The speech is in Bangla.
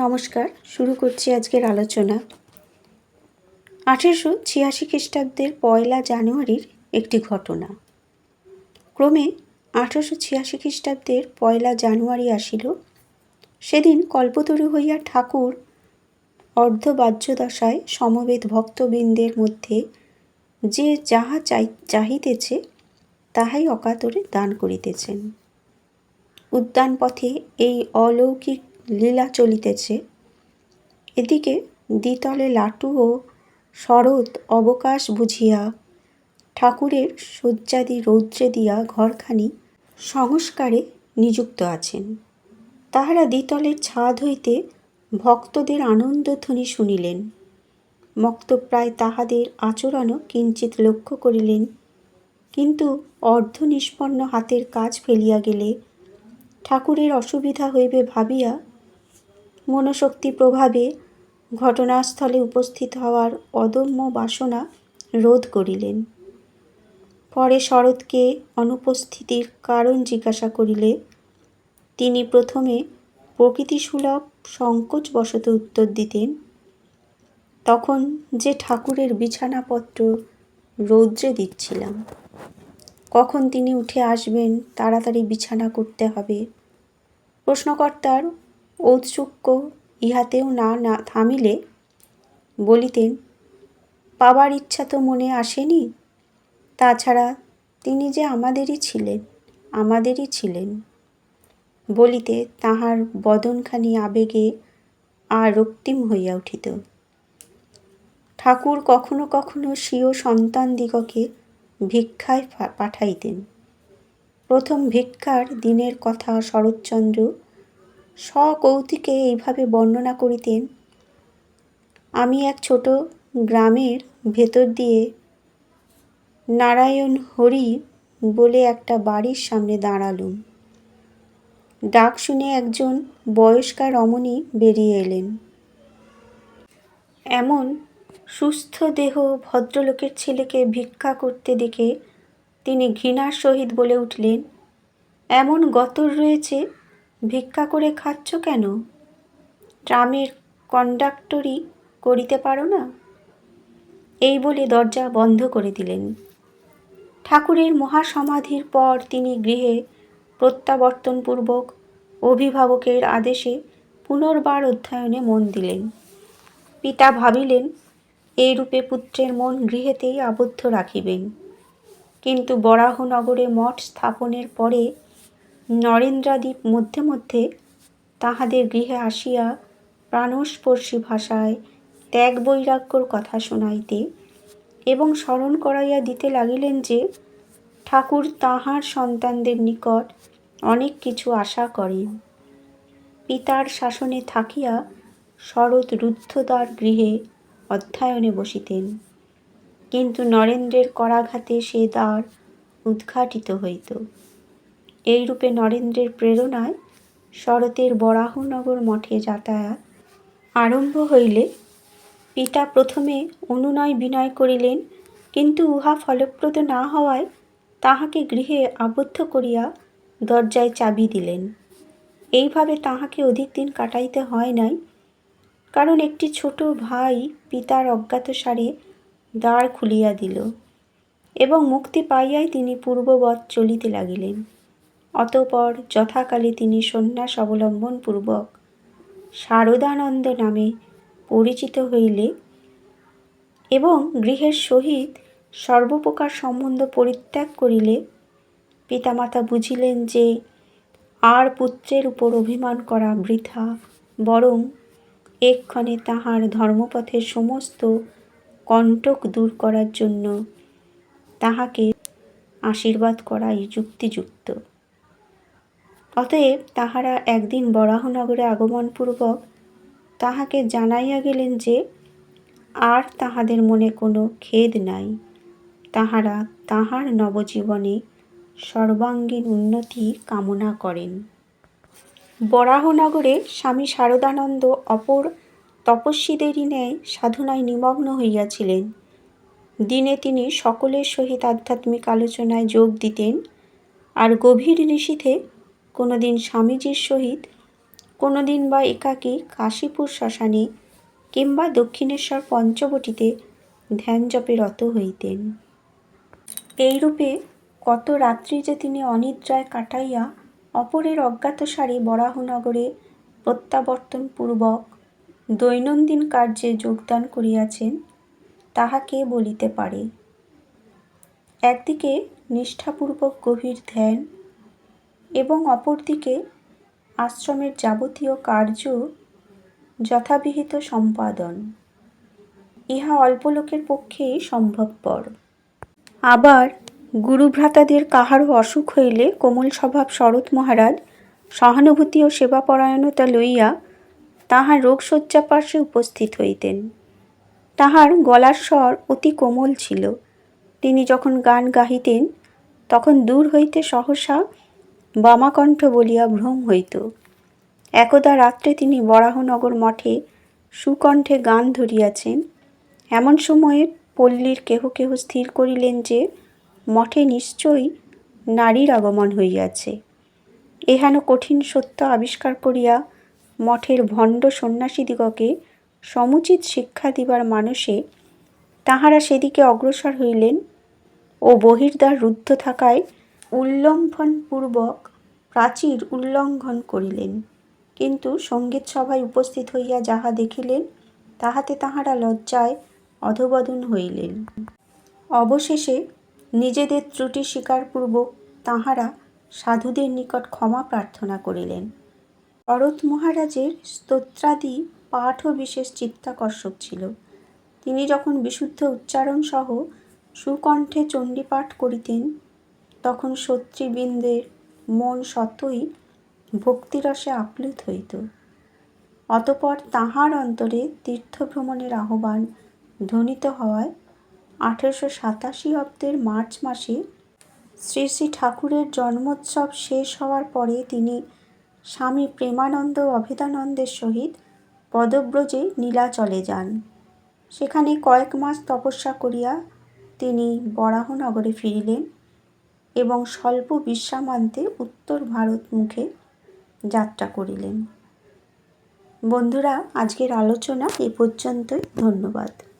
নমস্কার, শুরু করছি আজকের আলোচনা। আঠেরোশো ছিয়াশি খ্রিস্টাব্দের পয়লা জানুয়ারির একটি ঘটনা। ক্রমে আঠেরোশো ছিয়াশি খ্রিস্টাব্দের পয়লা জানুয়ারি আসিল। সেদিন কল্পতরু হইয়া ঠাকুর অর্ধবাহ্যদশায় সমবেত ভক্তবৃন্দের মধ্যে যে যাহা চাই, চাহিতেছে, তাহাই অকাতরে দান করিতেছেন। উদ্যান পথে এই অলৌকিক লীলা চলিতেছে। এদিকে দ্বিতলে লাটু ও শরৎ অবকাশ বুঝিয়া ঠাকুরের শয্যাদি রৌদ্রে দিয়া ঘরখানি সংস্কারে নিযুক্ত আছেন। তাহারা দ্বিতলের ছাদ হইতে ভক্তদের আনন্দধ্বনি শুনিলেন। মক্তপ্রায় তাহাদের আচরণও কিঞ্চিত লক্ষ্য করিলেন। কিন্তু অর্ধ নিষ্পন্ন হাতের কাজ ফেলিয়া গেলে ঠাকুরের অসুবিধা হইবে ভাবিয়া মনোশক্তি প্রভাবে ঘটনাস্থলে উপস্থিত হওয়ার অদম্য বাসনা রোধ করিলেন। পরে শরৎকে অনুপস্থিতির কারণ জিজ্ঞাসা করিলে, তিনি প্রথমে প্রকৃতিসুলভ সংকোচবশত উত্তর দিতেন, তখন যে ঠাকুরের বিছানাপত্র রৌদ্রে দিচ্ছিলাম। কখন তিনি উঠে আসবেন, তাড়াতাড়ি বিছানা করতে হবে? প্রশ্নকর্তার ঔৎসুক্য, ইহাতেও না না থামিলে বলিতেন পাবার ইচ্ছা তো মনে আসেনি? তাছাড়া তিনি যে আমাদেরই ছিলেন আমাদেরই ছিলেন। বলিতে তাহার বদনখানি আবেগে আর রক্তিম হইয়া উঠিত। ঠাকুর কখনো কখনো স্বীয় সন্তানদিগকে ভিক্ষায় পাঠাইতেন। প্রথম ভিক্ষার দিনের কথা শরৎচন্দ্র সকৌতিকে এইভাবে বর্ণনা করিতেন, আমি এক ছোট গ্রামের ভেতর দিয়ে নারায়ণ হরি বলে একটা বাড়ির সামনে দাঁড়ালুম। ডাক শুনে একজন বয়স্কা রমণী বেরিয়ে এলেন। এমন সুস্থ দেহ ভদ্রলোকের ছেলেকে ভিক্ষা করতে দেখে তিনি ঘৃণার সহিত বলে উঠলেন, এমন গতর রয়েছে ভিক্ষা করে খাচ্ছ কেন? ট্রামের কন্ডাক্টরি করিতে পারো না? এই বলে দরজা বন্ধ করে দিলেন। ঠাকুরের মহাসমাধির পর তিনি গৃহে প্রত্যাবর্তনপূর্বক অভিভাবকের আদেশে পুনর্বার অধ্যয়নে মন দিলেন। পিতা ভাবিলেন এই রূপে পুত্রের মন গৃহেতেই আবদ্ধ রাখিবেন। কিন্তু বরাহনগরে মঠ স্থাপনের পরে নরেন্দ্রাদীপ মধ্যে মধ্যে তাহাদের গৃহে আসিয়া প্রাণস্পর্শী ভাষায় ত্যাগ বৈরাগ্যর কথা শোনাইতে এবং স্মরণ করাইয়া দিতে লাগিলেন যে ঠাকুর তাহার সন্তানদের নিকট অনেক কিছু আশা করেন। পিতার শাসনে থাকিয়া শরৎ রুদ্ধদ্বার গৃহে অধ্যয়নে বসিতেন। কিন্তু নরেন্দ্রের করাঘাতে সে দ্বার উদ্ঘাটিত হইত। এইরূপে নরেন্দ্রের প্রেরণায় শরতের বরাহনগর মঠে যাতায়াত আরম্ভ হইলে পিতা প্রথমে অনুনয় বিনয় করিলেন, কিন্তু উহা ফলপ্রদ না হওয়ায় তাহাকে গৃহে আবদ্ধ করিয়া দরজায় চাবি দিলেন। এইভাবে তাহাকে অধিক দিন কাটাইতে হয় নাই, কারণ একটি ছোট ভাই পিতার অজ্ঞাতসারে দ্বার খুলিয়া দিল এবং মুক্তি পাইয়াই তিনি পূর্ববৎ চলিতে লাগিলেন। অতপর যথাকালে তিনি সন্ন্যাস অবলম্বনপূর্বক শারদানন্দ নামে পরিচিত হইলে এবং গৃহের সহিত সর্বপ্রকার সম্বন্ধ পরিত্যাগ করিলে পিতামাতা বুঝিলেন যে আর পুত্রের উপর অভিমান করা বৃথা, বরং এক্ষণে তাহার ধর্মপথের সমস্ত কণ্টক দূর করার জন্য তাহাকে আশীর্বাদ করাই যুক্তিযুক্ত। অতএব তাহারা একদিন বরাহনগরে আগমনপূর্বক তাহাকে জানাইয়া গেলেন যে, আর তাহাদের মনে কোনো খেদ নাই। তাহারা তাহার নবজীবনে সর্বাঙ্গীন উন্নতি কামনা করেন। বরাহনগরে স্বামী শারদানন্দ অপর তপস্বীদেরই ন্যায় সাধনায় নিমগ্ন হইয়াছিলেন। দিনে তিনি সকলের সহিত আধ্যাত্মিক আলোচনায় যোগ দিতেন আর গভীর নিশীথে কোনো দিন স্বামীজির সহিত কোনো দিন বা একাকী কাশীপুর শ্মশানে কিংবা দক্ষিণেশ্বর পঞ্চবটিতে ধ্যান জপে রত হইতেন। এইরূপে কত রাত্রি যে তিনি অনিদ্রায় কাটাইয়া অপরের অজ্ঞাতসারে বরাহনগরে প্রত্যাবর্তন পূর্বক দৈনন্দিন কার্যে যোগদান করিয়াছেন, তাহা কে বলিতে পারে? একদিকে নিষ্ঠাপূর্বক গভীর ধ্যান এবং অপরদিকে আশ্রমের যাবতীয় কার্য যথাবিহিত সম্পাদন। ইহা অল্প লোকের পক্ষেই সম্ভবপর। আবার গুরুভ্রাতাদের কাহারও অসুখ হইলে কোমল স্বভাব শরৎ মহারাজ সহানুভূতি ও সেবাপরায়ণতা লইয়া তাহার রোগশয্যা পার্শ্বে উপস্থিত হইতেন। তাহার গলার স্বর অতি কোমল ছিল। তিনি যখন গান গাহিতেন, তখন দূর হইতে সহসা বামাকণ্ঠ বলিয়া ভ্রম হইত। একদা রাত্রে তিনি বরাহনগর মঠে সুকণ্ঠে গান ধরিয়াছেন। এমন সময়ে পল্লীর কেহ কেহ স্থির করিলেন যে, মঠে নিশ্চয়ই নারীর আগমন হইয়াছে। এহেন কঠিন সত্য আবিষ্কার করিয়া মঠের ভণ্ড সন্ন্যাসীদিগকে সমুচিত শিক্ষা দিবার মানসে তাহারা সেদিকে অগ্রসর হইলেন ও বহির্দ্বার রুদ্ধ থাকায় উল্লম্ফনপূর্বক প্রাচীর উল্লঙ্ঘন করিলেন। কিন্তু সংগীত সভায় উপস্থিত হইয়া যাহা দেখিলেন, তাহাতে তাহারা লজ্জায় অধবদন হইলেন। অবশেষে নিজেদের ত্রুটি স্বীকারপূর্বক তাহারা সাধুদের নিকট ক্ষমা প্রার্থনা করিলেন। শরৎ মহারাজের স্তোত্রাদি পাঠও বিশেষ চিত্তাকর্ষক ছিল। তিনি যখন বিশুদ্ধ উচ্চারণ সহ সুকণ্ঠে চণ্ডীপাঠ করিতেন তখন সত্রীবৃন্দের মন স্বতই ভক্তিরসে আপ্লুত হইত। অতপর তাহার অন্তরে তীর্থভ্রমণের আহ্বান ধ্বনিত হওয়ায় আঠেরোশো সাতাশি অব্দের মার্চ মাসে শ্রী শ্রী ঠাকুরের জন্মোৎসব শেষ হওয়ার পরে তিনি স্বামী প্রেমানন্দ অভেদানন্দের সহিত পদব্রজে নীলাচলে যান। সেখানে কয়েক মাস তপস্যা করিয়া তিনি বরাহনগরে ফিরিলেন। এবং স্বল্প বিশ্রামান্তে উত্তর ভারত মুখে যাত্রা করিলেন। বন্ধুরা আজকের আলোচনা এ পর্যন্তই। ধন্যবাদ।